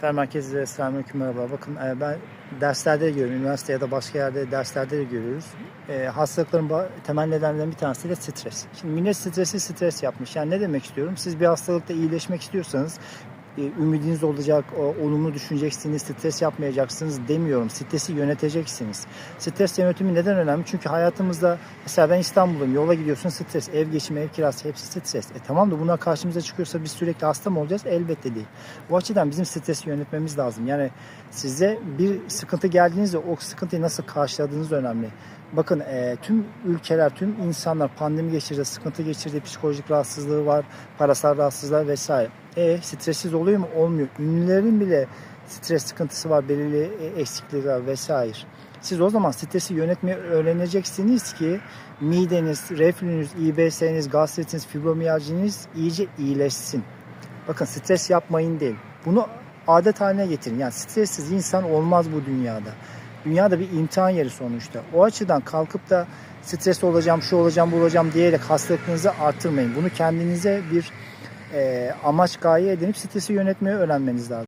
Fen merkezleri selamünaleyküm merhaba. Bakın e, ben derslerde de görüyorum, üniversite ya da başka yerde derslerde de görüyoruz. E, hastalıkların temel nedenlerinden bir tanesi de stres. Şimdi millet stresi stres yapmış. Yani ne demek istiyorum? Siz bir hastalıkta iyileşmek istiyorsanız ümidiniz olacak, olumlu düşüneceksiniz, stres yapmayacaksınız demiyorum. Stresi yöneteceksiniz. Stres yönetimi neden önemli? Çünkü hayatımızda mesela ben İstanbul'dayım, yola gidiyorsun stres, ev geçimi, ev kirası hepsi stres. E tamam da bunlar karşımıza çıkıyorsa biz sürekli hasta mı olacağız? Elbette değil. Bu açıdan bizim stresi yönetmemiz lazım. Yani size bir sıkıntı geldiğinizde o sıkıntıyı nasıl karşıladığınız önemli. Bakın e, tüm ülkeler, tüm insanlar pandemi geçirdi, sıkıntı geçirdi, psikolojik rahatsızlığı var, parasal rahatsızlığı vesaire. E stressiz oluyor mu? Olmuyor. Ünlülerin bile stres sıkıntısı var, belirli e, eksiklikleri var vesaire. Siz o zaman stresi yönetmeyi öğreneceksiniz ki mideniz, reflünüz, İBS'niz, gastritiniz, fibromiyalciniz iyice iyileşsin. Bakın stres yapmayın değil. Bunu adet haline getirin. Yani stressiz insan olmaz bu dünyada. Dünyada bir imtihan yeri sonuçta. O açıdan kalkıp da stres olacağım, şu olacağım, bu olacağım diyerek hastalıklarınızı artırmayın. Bunu kendinize bir e, amaç gaye edinip stresi yönetmeyi öğrenmeniz lazım.